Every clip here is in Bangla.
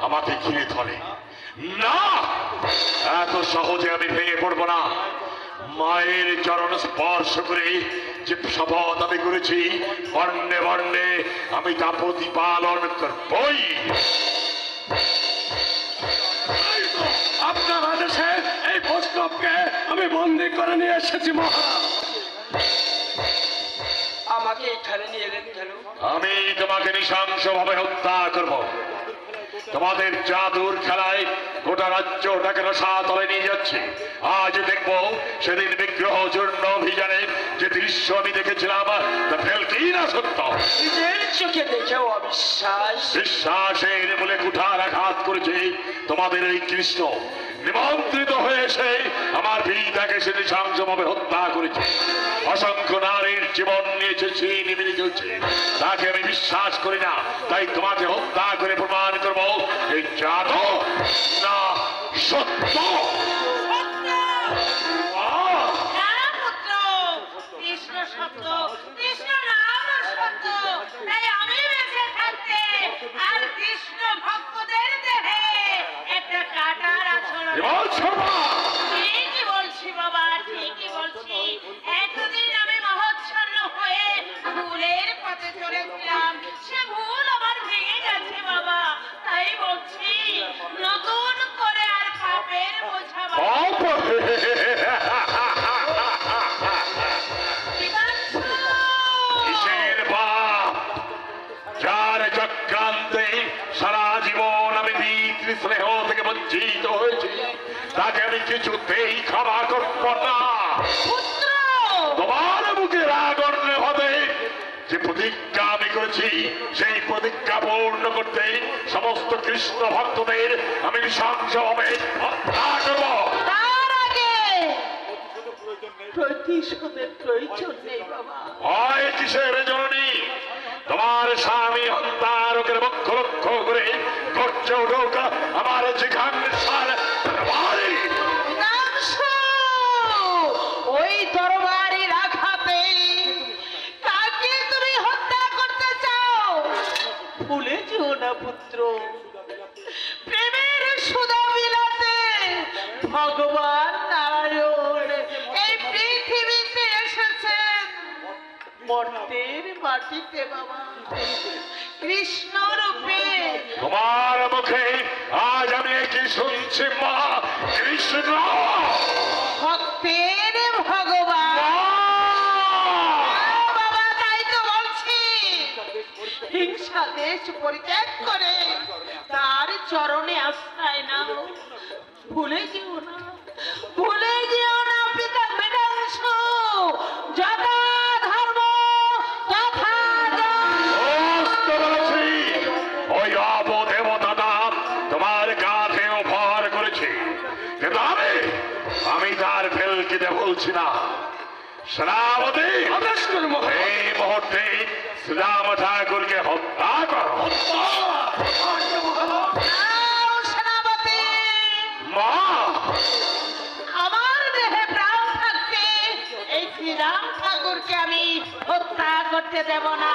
আমাকে ঘিরে ধরে। না! এত সহজে আমি ভেঙে পড়ব না। মায়ের চরণ স্পর্শ করে যে শপথ আমি করেছি, বর্ণে বর্ণে আমি তা প্রতিপালন করবই। আপনার আদেশে এই বৈষ্ণবকে আমি বন্দি করে নিয়ে এসেছি, মহারাজ। আমাকে এখানে নিয়ে এলেন কেন? আমি তোমাকে নৃশংসভাবে হত্যা করব। তোমাদের জাদুর খেলায় গোটা রাজ্য ওটাকে রসাতলে নিয়ে যাচ্ছে। আজ দেখব সেদিন বিগ্রহ চূর্ণ অভিযানে যে দৃশ্য আমি দেখেছিলাম তা ফেলকি না সত্য। চোখে দেখেও অবিশ্বাস। বিশ্বাসের বলে কুঠার আঘাত করেছে তোমাদের এই কৃষ্ণ। নিমন্ত্রিত হয়ে আমার পিতাকে সে নৃশংসভাবে হত্যা করেছে। অসংখ্য নারীর জীবন নিয়েছে নিমিলে চলছে। তাকে আমি বিশ্বাস করি না। তাই তোমাকে হত্যা করে প্রমাণ করব। এই জাত না সত্য। আমি কিছুতেই ক্ষমা করব না। পুত্র! তোমার মুখে রাগণ্য হবে। যে প্রতিজ্ঞা আমি করেছি সেই প্রতিজ্ঞা পূর্ণ করতে সমস্ত কৃষ্ণ ভক্তদের আমি নৃশংসভাবে হত্যা করব। তোমার স্বামী হন্তারকের বক্ষ লক্ষ্য করে করছে আমার জিঘাংসার মর্তের মাটিতে বাবা। কৃষ্ণ রূপে। তোমার মুখে আজ আমি কি শুনছি মা। কৃষ্ণ। ভক্তের ভগবান। বাবা তাই তো বলছি। হিংসা দেশ পরিত্যাগ করে তার চরণে আশ্রয় নাও। ভুলে যেও বলছি না। আদেশ এই মুহূর্তে শ্রীরাম ঠাকুরকে হত্যা করো। নাও সেনাপতি। মা! আমার দেহে প্রাণ থাকতে এই শ্রীরাম ঠাকুরকে আমি হত্যা করতে দেব না।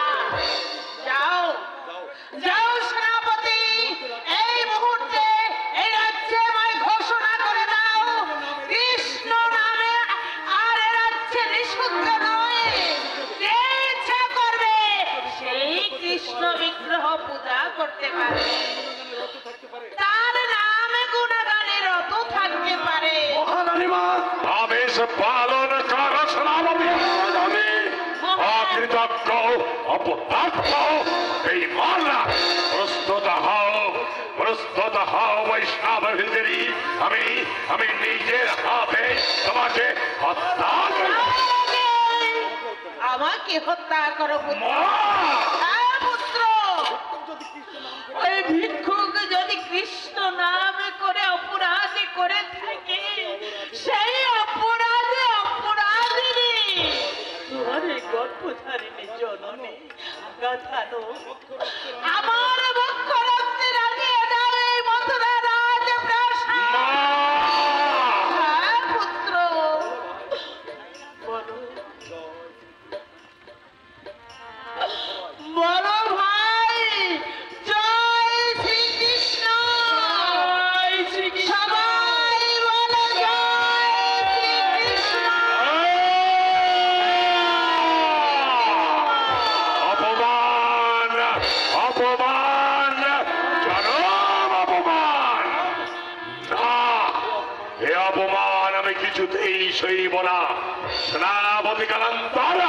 যাও যাও পূজা করতে পারবে তার নামে গুণগানে রত থাকতে পারে। আবেশ পালন কর আমি। অকৃতজ্ঞ অপদার্থ এই মালা প্রস্তুত হও প্রস্তুত হও বৈষ্ণব ভিতরি আমি আমি নিজের হাতে তোমাকে হত্যা আমাকে হত্যা করো মা! ভিক্ষুক যদি কৃষ্ণ নাম করে অপরাধী করে থাকে সেই অপরাধে অপরাধী তোমার গর্ভধারিণী জননী গাথানো আমার কিছুতেই সইব না সেনাপতি কালান্তর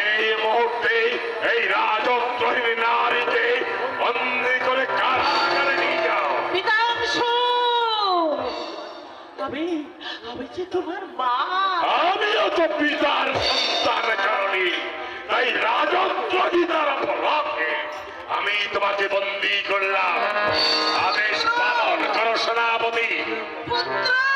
এই মুহূর্তে এই রাজত্রহীন নারীকে বন্দি করে কারাগারে নিয়ে যাও। পিতাংশু আমি আমি যে তোমার মা। আমিও তো পিতার সন্তান কারণে তাই রাজত্রহীতার অপরাধে আমি তোমাকে বন্দি করলাম। আদেশ পালন করো সেনাপতি। পুত্র!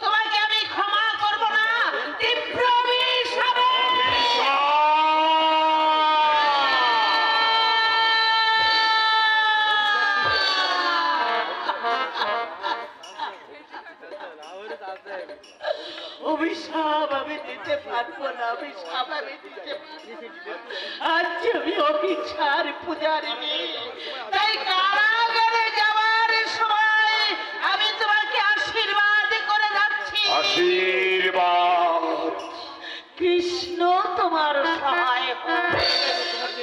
তোমাকে আমি ক্ষমা করব না। অভিশাপ। আজ আমি অভিশার পূজারিনী তাই কারাগারে তোমার সহায় হোক।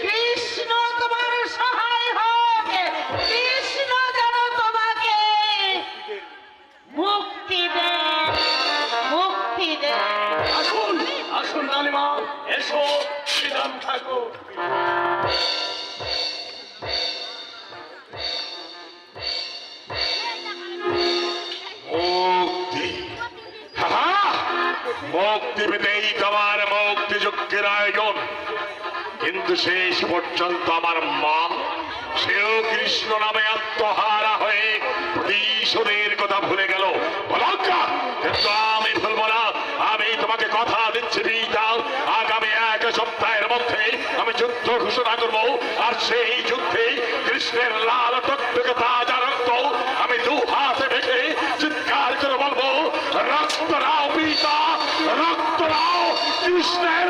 কৃষ্ণ তোমার সহায় হোক। কৃষ্ণ যেন তোমাকে মুক্তি দেয় মুক্তি দেয়। আসুন আসুন রানীমা এসো শ্রীরাম ঠাকুর। মুক্তি। মুক্তি পেতেই তোমার মুক্তি আয়োজন। কিন্তু শেষ পর্যন্ত আমার মা সেও কৃষ্ণ নামে আত্মহারা হয়ে প্রতিশোধের কথা ভুলে গেল। আমি ভুলবো না। আমি তোমাকে কথা দিচ্ছি আগামী এক সপ্তাহের মধ্যে আমি যুদ্ধ ঘোষণা করব। আর সেই যুদ্ধে কৃষ্ণের লাল টকটকে তাজা রক্ত আমি দু হাতে রেখে চিৎকার করে বলব, রক্ত রাও পিতা, রক্ত রাও কৃষ্ণের